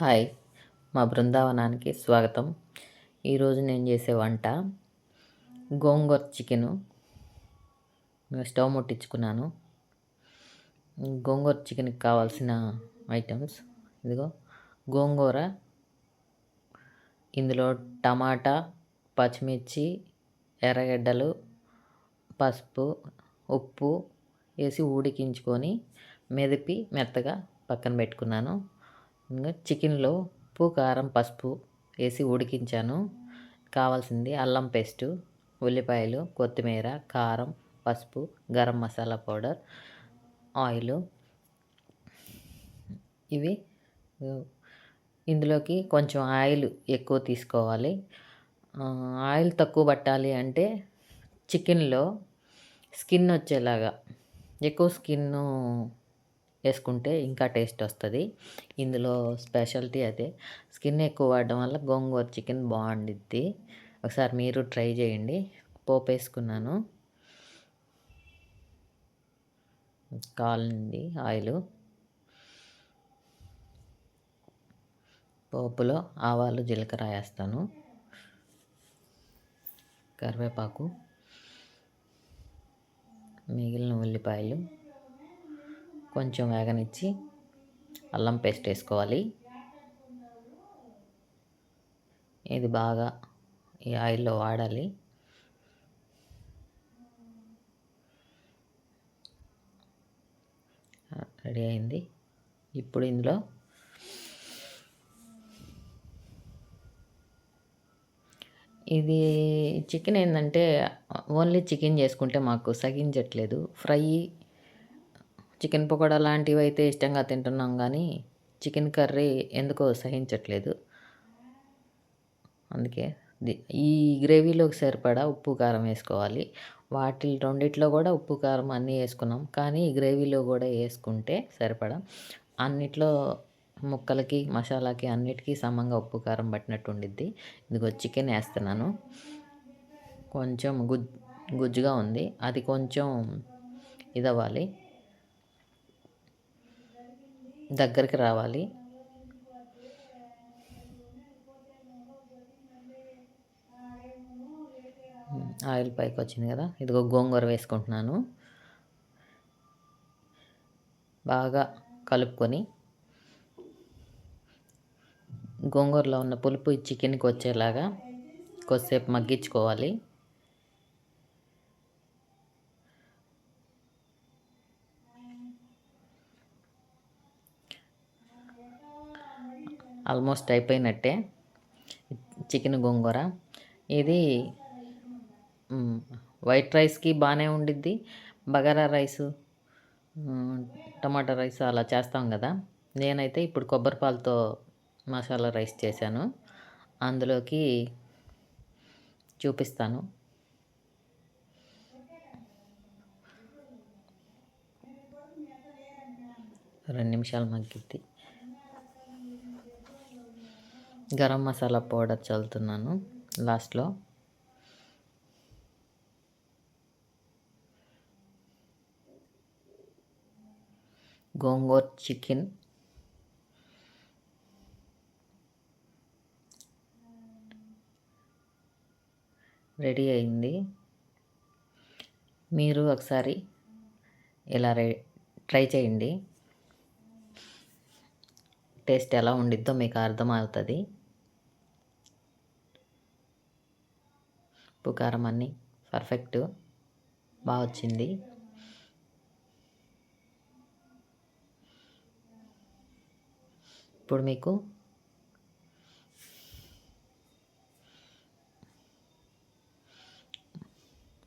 Hi మా బృందావనానికి స్వాగతం. ఈరోజు నేను చేసే వంట గోంగూర చికెను. స్టవ్ ముట్టించుకున్నాను. గోంగూర చికెన్కి కావాల్సిన ఐటమ్స్ ఇదిగో గోంగూర ఇందులో టమాటా పచ్చిమిర్చి ఎర్రగడ్డలు పసుపు ఉప్పు వేసి ఉడికించుకొని మెదిపి మెత్తగా పక్కన పెట్టుకున్నాను. ఇంకా చికెన్లో ఉప్పు కారం పసుపు వేసి ఉడికించాను. కావాల్సింది అల్లం పేస్టు ఉల్లిపాయలు కొత్తిమీర కారం పసుపు గరం మసాలా పౌడర్ ఆయిల్. ఇవి ఇందులోకి కొంచెం ఆయిల్ ఎక్కువ తీసుకోవాలి. ఆయిల్ తక్కువ పట్టాలి అంటే చికెన్లో స్కిన్ వచ్చేలాగా ఎక్కువ స్కిన్ వేసుకుంటే ఇంకా టేస్ట్ వస్తుంది. ఇందులో స్పెషాలిటీ అదే. స్కిన్ ఎక్కువ వాడడం వల్ల గోంగూర చికెన్ బాగుండిద్ది. ఒకసారి మీరు ట్రై చేయండి. పోపు వేసుకున్నాను. కాలింది ఆయిల్. పోపులో ఆవాలు జీలకర్ర వేస్తాను. కరివేపాకు. మిగిలిన ఉల్లిపాయలు. కొంచెం వేగనిచ్చి అల్లం పేస్ట్ వేసుకోవాలి. ఇది బాగా ఈ ఆయిల్లో వాడాలి. రెడీ అయింది. ఇప్పుడు ఇందులో ఇది చికెన్ ఏంటంటే ఓన్లీ చికెన్ చేసుకుంటే మాకు సగించట్లేదు. ఫ్రై చికెన్ పకోడా లాంటివి అయితే ఇష్టంగా తింటున్నాం కానీ చికెన్ కర్రీ ఎందుకో సహించట్లేదు. అందుకే ఈ గ్రేవీలోకి సరిపడా ఉప్పు కారం వేసుకోవాలి. వాటి రెండిట్లో కూడా ఉప్పు కారం అన్నీ వేసుకున్నాం. కానీ ఈ గ్రేవీలో కూడా వేసుకుంటే సరిపడా. అన్నిట్లో ముక్కలకి మసాలాకి అన్నిటికీ సమంగా ఉప్పు కారం పట్టినట్టు ఉండిద్ది. ఇదిగో చికెన్ వేస్తున్నాను. కొంచెం గుజ్ గుజ్జుగా ఉంది. అది కొంచెం ఇదవ్వాలి. దగ్గరికి రావాలి. ఆయిల్ పైకి వచ్చింది కదా. ఇదిగో గోంగూర వేసుకుంటున్నాను. బాగా కలుపుకొని గోంగూరలో ఉన్న పులుపు చికెన్కి వచ్చేలాగా కొద్దిసేపు మగ్గించుకోవాలి. ఆల్మోస్ట్ అయిపోయినట్టే. చికెన్ గోంగూర. ఇది వైట్ రైస్కి బాగానే ఉండిద్ది. బగారా రైసు టమాటా రైస్ అలా చేస్తాం కదా. నేనైతే ఇప్పుడు కొబ్బరి పాలతో మసాలా రైస్ చేశాను. అందులోకి చూపిస్తాను. రెండు నిమిషాలు మగ్గిద్ది. గరం మసాలా పౌడర్ చల్లుతున్నాను లాస్ట్లో. గోంగూర చికెన్. రెడీ అయింది. మీరు ఒకసారి ఇలా ట్రై చేయండి. టేస్ట్ ఎలా ఉండిద్దో మీకు అర్థమవుతుంది. ఉప్పు కారం అన్నీ పర్ఫెక్ట్ బాగా వచ్చింది. ఇప్పుడు మీకు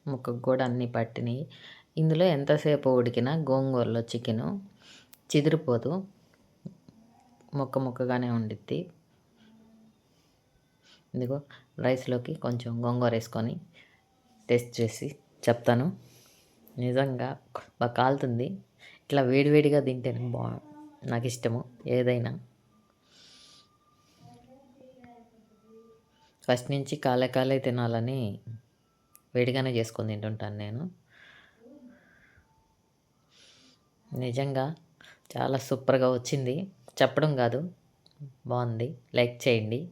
ముక్కకు కూడా అన్నీ పట్టినాయి. ఇందులో ఎంతసేపు ఉడికినా గోంగూరలో చికెను చిదిరిపోదు. ముక్క ముక్కగానే ఉండిద్ది. ఇదిగో రైస్లోకి కొంచెం గోంగూర వేసుకొని టేస్ట్ చేసి చెప్తాను. నిజంగా బాగా కాలుతుంది. ఇట్లా వేడివేడిగా తింటేనే బా నాకు ఇష్టము ఏదైనా. ఫస్ట్ నుంచి కాలే కాలే తినాలని వేడిగానే చేసుకొని తింటుంటాను నేను. నిజంగా చాలా సూపర్గా వచ్చింది. చెప్పడం కాదు. బాగుంది. లైక్ చేయండి.